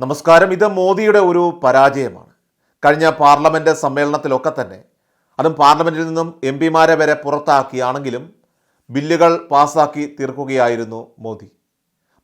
നമസ്കാരം. ഇത് മോദിയുടെ ഒരു പരാജയമാണ്. കഴിഞ്ഞ പാർലമെന്റ് സമ്മേളനത്തിലൊക്കെ തന്നെ അതും പാർലമെന്റിൽ നിന്നും എം പിമാരെ വരെ പുറത്താക്കിയാണെങ്കിലും ബില്ലുകൾ പാസ്സാക്കി തീർക്കുകയായിരുന്നു മോദി.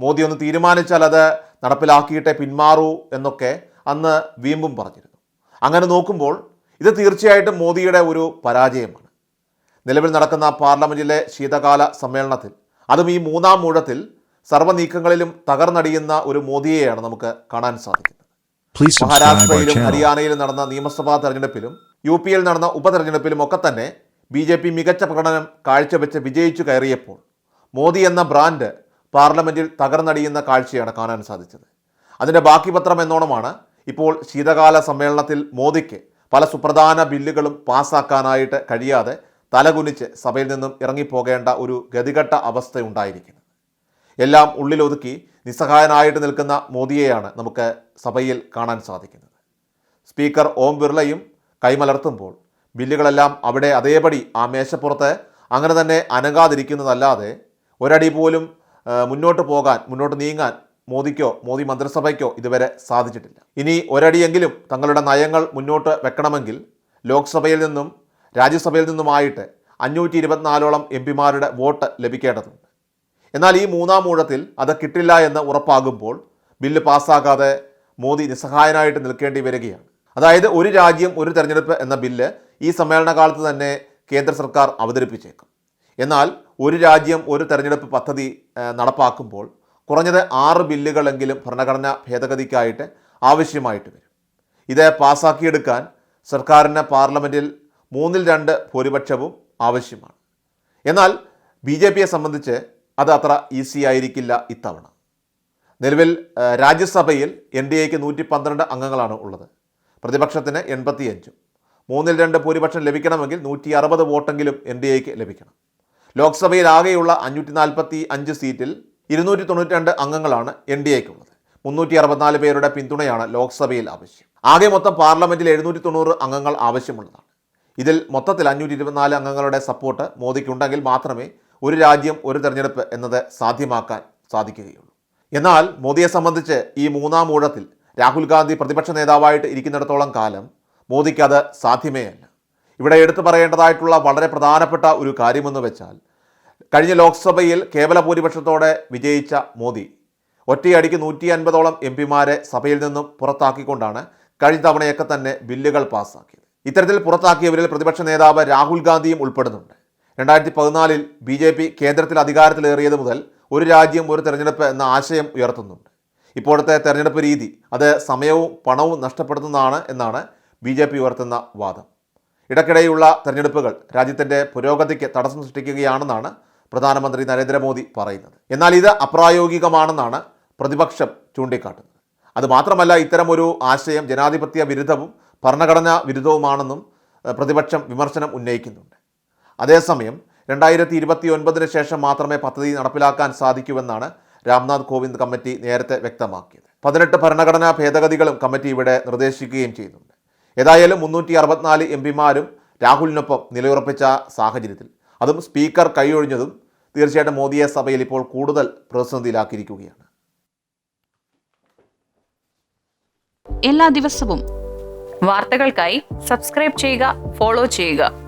മോദി ഒന്ന് തീരുമാനിച്ചാൽ അത് നടപ്പിലാക്കിയിട്ടേ പിന്മാറൂ എന്നൊക്കെ അന്ന് വീമ്പും പറഞ്ഞിരുന്നു. അങ്ങനെ നോക്കുമ്പോൾ ഇത് തീർച്ചയായിട്ടും മോദിയുടെ ഒരു പരാജയമാണ്. നിലവിൽ നടക്കുന്ന പാർലമെന്റിലെ ശീതകാല സമ്മേളനത്തിൽ അതും ഈ മൂന്നാം മൂഴത്തിൽ സർവ നീക്കങ്ങളിലും തകർന്നടിയുന്ന ഒരു മോദിയെയാണ് നമുക്ക് കാണാൻ സാധിക്കുന്നത്. മഹാരാഷ്ട്രയിലും ഹരിയാനയിലും നടന്ന നിയമസഭാ തെരഞ്ഞെടുപ്പിലും യു പിയിൽ നടന്ന ഉപതെരഞ്ഞെടുപ്പിലും ഒക്കെ തന്നെ ബി ജെ പി മികച്ച പ്രകടനം കാഴ്ചവെച്ച് വിജയിച്ചു കയറിയപ്പോൾ മോദി എന്ന ബ്രാൻഡ് പാർലമെന്റിൽ തകർന്നടിയുന്ന കാഴ്ചയാണ് കാണാൻ സാധിച്ചത്. അതിന്റെ ബാക്കി പത്രം എന്നോണമാണ് ഇപ്പോൾ ശീതകാല സമ്മേളനത്തിൽ മോദിക്ക് പല സുപ്രധാന ബില്ലുകളും പാസ്സാക്കാനായിട്ട് കഴിയാതെ തലകുനിച്ച് സഭയിൽ നിന്നും ഇറങ്ങിപ്പോകേണ്ട ഒരു ഗതികെട്ട അവസ്ഥയുണ്ടായിരിക്കുന്നത്. എല്ലാം ഉള്ളിലൊതുക്കി നിസ്സഹായനായിട്ട് നിൽക്കുന്ന മോദിയെയാണ് നമുക്ക് സഭയിൽ കാണാൻ സാധിക്കുന്നത്. സ്പീക്കർ ഓം ബിർളയും കൈമലർത്തുമ്പോൾ ബില്ലുകളെല്ലാം അവിടെ അതേപടി ആ മേശപ്പുറത്ത് അങ്ങനെ തന്നെ അനങ്ങാതിരിക്കുന്നതല്ലാതെ ഒരടി പോലും മുന്നോട്ട് പോകാൻ മുന്നോട്ട് നീങ്ങാൻ മോദിക്കോ മോദി മന്ത്രിസഭയ്ക്കോ ഇതുവരെ സാധിച്ചിട്ടില്ല. ഇനി ഒരടിയെങ്കിലും തങ്ങളുടെ നയങ്ങൾ മുന്നോട്ട് വെക്കണമെങ്കിൽ ലോക്സഭയിൽ നിന്നും രാജ്യസഭയിൽ നിന്നുമായിട്ട് അഞ്ഞൂറ്റി ഇരുപത്തിനാലോളം എം പിമാരുടെ വോട്ട് ലഭിക്കേണ്ടതുണ്ട്. എന്നാൽ ഈ മൂന്നാം ഊഴത്തിൽ അത് കിട്ടില്ല എന്ന് ഉറപ്പാകുമ്പോൾ ബില്ല് പാസ്സാക്കാതെ മോദി നിസ്സഹായനായിട്ട് നിൽക്കേണ്ടി വരികയാണ്. അതായത് ഒരു രാജ്യം ഒരു തെരഞ്ഞെടുപ്പ് എന്ന ബില്ല് ഈ സമ്മേളന കാലത്ത് തന്നെ കേന്ദ്ര സർക്കാർ അവതരിപ്പിച്ചേക്കും. എന്നാൽ ഒരു രാജ്യം ഒരു തെരഞ്ഞെടുപ്പ് പദ്ധതി നടപ്പാക്കുമ്പോൾ കുറഞ്ഞത് ആറ് ബില്ലുകളെങ്കിലും ഭരണഘടനാ ഭേദഗതിക്കായിട്ട് ആവശ്യമായിട്ട് വരും. ഇത് പാസ്സാക്കിയെടുക്കാൻ സർക്കാരിന് പാർലമെന്റിൽ മൂന്നിൽ രണ്ട് ഭൂരിപക്ഷവും ആവശ്യമാണ്. എന്നാൽ ബി ജെ പിയെ സംബന്ധിച്ച് അത് അത്ര ഈസി ആയിരിക്കില്ല ഇത്തവണ. നിലവിൽ രാജ്യസഭയിൽ എൻ ഡി എക്ക് നൂറ്റി പന്ത്രണ്ട് അംഗങ്ങളാണ് ഉള്ളത്. പ്രതിപക്ഷത്തിന് എൺപത്തിയഞ്ചും. മൂന്നിൽ രണ്ട് ഭൂരിപക്ഷം ലഭിക്കണമെങ്കിൽ നൂറ്റി അറുപത് വോട്ടെങ്കിലും എൻ ഡി എക്ക് ലഭിക്കണം. ലോക്സഭയിൽ ആകെയുള്ള അഞ്ഞൂറ്റി നാൽപ്പത്തി അഞ്ച് സീറ്റിൽ ഇരുന്നൂറ്റി തൊണ്ണൂറ്റി രണ്ട് അംഗങ്ങളാണ് എൻ ഡി എക്കുള്ളത് മുന്നൂറ്റി അറുപത്തിനാല് പേരുടെ പിന്തുണയാണ് ലോക്സഭയിൽ ആവശ്യം. ആകെ മൊത്തം പാർലമെന്റിൽ എഴുന്നൂറ്റി തൊണ്ണൂറ് അംഗങ്ങൾ ആവശ്യമുള്ളതാണ്. ഇതിൽ മൊത്തത്തിൽ അഞ്ഞൂറ്റി ഇരുപത്തിനാല് അംഗങ്ങളുടെ സപ്പോർട്ട് മോദിക്കുണ്ടെങ്കിൽ മാത്രമേ ഒരു രാജ്യം ഒരു തെരഞ്ഞെടുപ്പ് എന്നത് സാധ്യമാക്കാൻ സാധിക്കുകയുള്ളൂ. എന്നാൽ മോദിയെ സംബന്ധിച്ച് ഈ മൂന്നാം ഊഴത്തിൽ രാഹുൽ ഗാന്ധി പ്രതിപക്ഷ നേതാവായിട്ട് ഇരിക്കുന്നിടത്തോളം കാലം മോദിക്ക് അത് സാധ്യമേ അല്ല ഇവിടെ എടുത്തു പറയേണ്ടതായിട്ടുള്ള വളരെ പ്രധാനപ്പെട്ട ഒരു കാര്യമെന്ന് വെച്ചാൽ കഴിഞ്ഞ ലോക്സഭയിൽ കേവല ഭൂരിപക്ഷത്തോടെ വിജയിച്ച മോദി ഒറ്റയടിക്ക് നൂറ്റി അൻപതോളം എം പിമാരെ സഭയിൽ നിന്നും പുറത്താക്കിക്കൊണ്ടാണ് കഴിഞ്ഞ തവണയൊക്കെ തന്നെ ബില്ലുകൾ പാസ്സാക്കിയത് ഇത്തരത്തിൽ പുറത്താക്കിയവരിൽ പ്രതിപക്ഷ നേതാവ് രാഹുൽ ഗാന്ധിയും ഉൾപ്പെടുന്നുണ്ട്. രണ്ടായിരത്തി പതിനാലിൽ ബി ജെ പി കേന്ദ്രത്തിൽ അധികാരത്തിലേറിയത് മുതൽ ഒരു രാജ്യം ഒരു തെരഞ്ഞെടുപ്പ് എന്ന ആശയം ഉയർത്തുന്നുണ്ട്. ഇപ്പോഴത്തെ തെരഞ്ഞെടുപ്പ് രീതി അത് സമയവും പണവും നഷ്ടപ്പെടുത്തുന്നതാണ് എന്നാണ് ബി ജെ പി ഉയർത്തുന്ന വാദം. ഇടയ്ക്കിടെയുള്ള തെരഞ്ഞെടുപ്പുകൾ രാജ്യത്തിന്റെ പുരോഗതിക്ക് തടസ്സം സൃഷ്ടിക്കുകയാണെന്നാണ് പ്രധാനമന്ത്രി നരേന്ദ്രമോദി പറയുന്നത്. എന്നാൽ ഇത് അപ്രായോഗികമാണെന്നാണ് പ്രതിപക്ഷം ചൂണ്ടിക്കാട്ടുന്നത്. അതുമാത്രമല്ല ഇത്തരമൊരു ആശയം ജനാധിപത്യ വിരുദ്ധവും ഭരണഘടനാ വിരുദ്ധവുമാണെന്നും പ്രതിപക്ഷം വിമർശനം ഉന്നയിക്കുന്നുണ്ട്. അതേസമയം രണ്ടായിരത്തി ഇരുപത്തി ഒൻപതിന് ശേഷം മാത്രമേ പദ്ധതി നടപ്പിലാക്കാൻ സാധിക്കൂവെന്നാണ് രാംനാഥ് കോവിന്ദ് കമ്മിറ്റി നേരത്തെ വ്യക്തമാക്കിയത്. പതിനെട്ട് ഭരണഘടനാ ഭേദഗതികളും കമ്മിറ്റി ഇവിടെ നിർദ്ദേശിക്കുകയും ചെയ്യുന്നുണ്ട്. ഏതായാലും മുന്നൂറ്റി അറുപത്തിനാല് എം പിമാരും രാഹുലിനൊപ്പം നിലയുറപ്പിച്ച സാഹചര്യത്തിൽ. അതും സ്പീക്കർ കൈയൊഴിഞ്ഞതും തീർച്ചയായിട്ടും മോദിയെ സഭയിൽ ഇപ്പോൾ കൂടുതൽ പ്രതിസന്ധിയിലാക്കിയിരിക്കുകയാണ്. എല്ലാ ദിവസവും വാർത്തകൾക്കായി സബ്സ്ക്രൈബ് ചെയ്യുക ഫോളോ ചെയ്യുക.